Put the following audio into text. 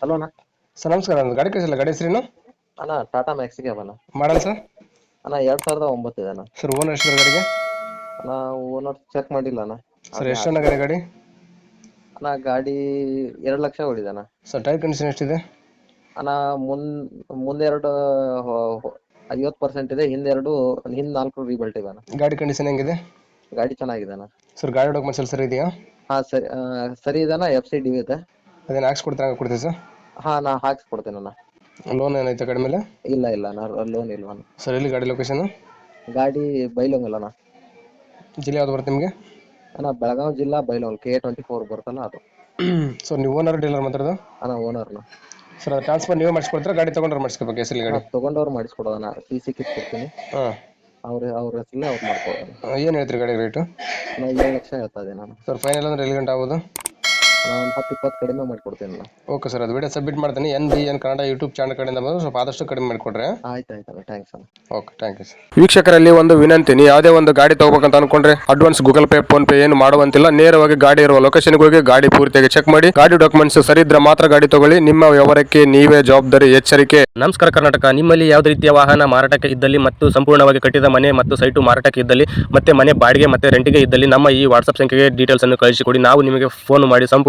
Hello ಅಣ್ಣ. Sir ನಮಸ್ಕಾರ. ಒಂದು ಗಾಡಿ ಕಳಿಸಿಲ್ಲ. ಗಾಡಿ ಹೆಸರೇನು? ಅಣ್ಣ ಟಾಟಾ ಮ್ಯಾಕ್ಸಿಗೆ ಅಣ್ಣ. Model sir? ಅಣ್ಣ ಎರಡು ಸಾವಿರದ ಒಂಬತ್ತು ಇದೆ ಅಣ್ಣ. ಸರ್ ಓನರ್ ಎಷ್ಟು ಗಾಡಿಗೆ? ಅಣ್ಣ ಓನರ್ ಚೆಕ್ ಮಾಡಿಲ್ಲ ಅಣ್ಣ. ಸರ್ ಎಷ್ಟು ಚೆನ್ನಾಗಿದೆ ಗಾಡಿ ಅಣ್ಣ ಗಾಡಿ ಎರಡು ಲಕ್ಷ ಹೊಡಿದೆ ಅಣ್ಣ. ಸರ್ ಟೈರ್ ಕಂಡೀಷನ್ ಎಷ್ಟಿದೆ? ಅಣ್ಣ ಮುನ್ ಮುಂದೆರಡು ಐವತ್ತು ಪರ್ಸೆಂಟ್ ಇದೆ. ಹಿಂದೆರಡು ಹಿಂದ್ ನಾಲ್ಕು ರೀಬಲ್ಟ್ ಇದೆ ಅಣ್ಣ. ಗಾಡಿ ಕಂಡೀಷನ್ ಹೆಂಗಿದೆ? ಗಾಡಿ ಚೆನ್ನಾಗಿದೆ ಅಣ್ಣ. ಸರ್ ಗಾಡಿ ಡಾಕ್ಯುಮೆಂಟ್ಸ್ ಎಲ್ಲ ಸರಿ ಇದೆಯಾ? ಹಾಂ ಸರಿ ಆ, ಸರಿ ಇದೆ ಅಣ್ಣ. ಎಫ್ ಸಿ ಡಿ ಇದೆ. ಅದೇನು ಹಾಕ್ಸ್ಕೊಡ್ತಾರೆ ಕೊಡ್ತೀವಿ ಸರ್? ಹಾಂ ನಾ ಹಾಕ್ಸ್ಕೊಡ್ತೇನೆ ಅಣ್ಣ. ಲೋನ್ ಏನೈತೆ ಕಡಿಮೆ ಮೇಲೆ? ಇಲ್ಲ ಇಲ್ಲ ನಾನು ಲೋನ್ ಇಲ್ಲ ಅಣ್ಣ. ಸರ್ ಎಲ್ಲಿ ಗಾಡಿ ಲೊಕೇಶನ್ ಗಾಡಿ ಬೈಲೊಂಗಲ್ಲ ಅಣ್ಣ. ಜಿಲ್ಲೆ ಯಾವ್ದು ಬರುತ್ತೆ ನಿಮಗೆ? ಅಣ್ಣ ಬೆಳಗಾವಿ ಜಿಲ್ಲಾ ಬೈಲೊಂಗಲ್ ಕೆ ಟ್ವೆಂಟಿ ಫೋರ್ ಬರುತ್ತಲ್ಲ ಅದು. ಸೊ ನೀವು ಓನರ್ ಡೀಲರ್ ಮಾತಾಡೋದು? ಅಣ್ಣ ಓನರ್ ಅಣ್ಣ. ಸರ್ ಟ್ರಾನ್ಸ್ಫರ್ ನೀವೇ ಮಾಡಿಸ್ಕೊಡ್ತೀರಾ? ಗಾಡಿ ತೊಗೊಂಡ್ರೆ ಮಾಡಿಸ್ಕೋಬೇಕು ಇಲ್ಲಿ ಗಾಡಿ? ತಗೊಂಡವ್ರು ಮಾಡಿಸ್ಕೊಡೋಣ ಸಿ ಸಿ ಕಿಟ್ ಕೊಡ್ತೀನಿ. ಹಾಂ. ಅವ್ರ ಅವ್ರ ಹೆಸರಲ್ಲೇ ಅವ್ರು ಮಾಡ್ಕೊಡೋಣ ಏನು ಹೇಳ್ತೀರಿ ಗಾಡಿ ರೇಟು ನಾ ಏಳು ಲಕ್ಷ ಹೇಳ್ತಾ ಇದ್ದೀನಿ ನಾನು ಸರ್ ಫೈನಲ್ ಅಂದ್ರೆ ಎಲ್ಲಿ ಗಂಟೆ ಆಗೋದು ನಾನು ಒಂದು ಹತ್ತು ಇಪ್ಪತ್ತು ಕಡಿಮೆ ಮಾಡಿಕೊಡ್ತೀನಿ ಓಕೆ ಸರ್ ಅದು ವಿಡಿಯೋ ಸಬ್ಮಿಟ್ ಮಾಡ್ತೀನಿ. N B N Kannada YouTube channel ಕಡೆಯಿಂದ ಬಂದು ಸ್ವಲ್ಪ ಆದಷ್ಟು ಕಡಿಮೆ ಮಾಡಿಕೊಡ್ರೆ. ಆಯ್ತು ಆಯ್ತು ಥ್ಯಾಂಕ್ಸ್ ಅಣ್ಣ. ಓಕೆ ಥ್ಯಾಂಕ್ ಯು ಸರ್ ವೀಕ್ಷಕರಲ್ಲಿ ಒಂದು ವಿನಂತಿ ನೀವು ಯಾವುದೇ ಒಂದು ಗಾಡಿ ತಗೋಬೇಕಂತ ಅನ್ಕೊಂಡ್ರೆ advance Google pay phone pay ಏನು ಮಾಡುವಂತಿಲ್ಲ. ನೇರವಾಗಿ ಗಾಡಿ ಇರುವ ಲೊಕೇಶನ್ ಹೋಗಿ ಗಾಡಿ ಪೂರ್ತಿಯಾಗಿ ಚೆಕ್ ಮಾಡಿ. ಗಾಡಿ ಡಾಕ್ಯುಮೆಂಟ್ಸ್ ಸರಿ ಇದ್ರೆ ಮಾತ್ರ ಗಾಡಿ ತಗೊಳ್ಳಿ. ನಿಮ್ಮ ವ್ಯವಹಾರಕ್ಕೆ ನೀವೇ ಜವಾಬ್ದಾರಿ ಎಚ್ಚರಿಕೆ. ನಮಸ್ಕಾರ ಕರ್ನಾಟಕ. ನಿಮ್ಮಲ್ಲಿ ಯಾವುದೇ ರೀತಿಯ ವಾಹನ ಮಾರಾಟಕ್ಕೆ ಇದ್ದಲ್ಲಿ ಮತ್ತು ಸಂಪೂರ್ಣವಾಗಿ ಕಟ್ಟಿದ ಮನೆ ಮತ್ತು ಸೈಟು ಮಾರಾಟಕ್ಕೆ ಇದ್ದಲ್ಲಿ ಮತ್ತೆ ಮನೆ ಬಾಡಿಗೆ ಮತ್ತೆ ರೆಂಟಿಗೆ ಇದ್ದಲ್ಲಿ ನಮ್ಮ ಈ ವಾಟ್ಸ್ಆಪ್ ಸಂಖ್ಯೆಗೆ ಡೀಟೇಲ್ಸ್ ಅನ್ನು ಕಳಿಸಿಕೊಡಿ. ನಾವು ನಿಮಗೆ ಫೋನ್ ಮಾಡಿ ಸಂಪೂರ್ಣ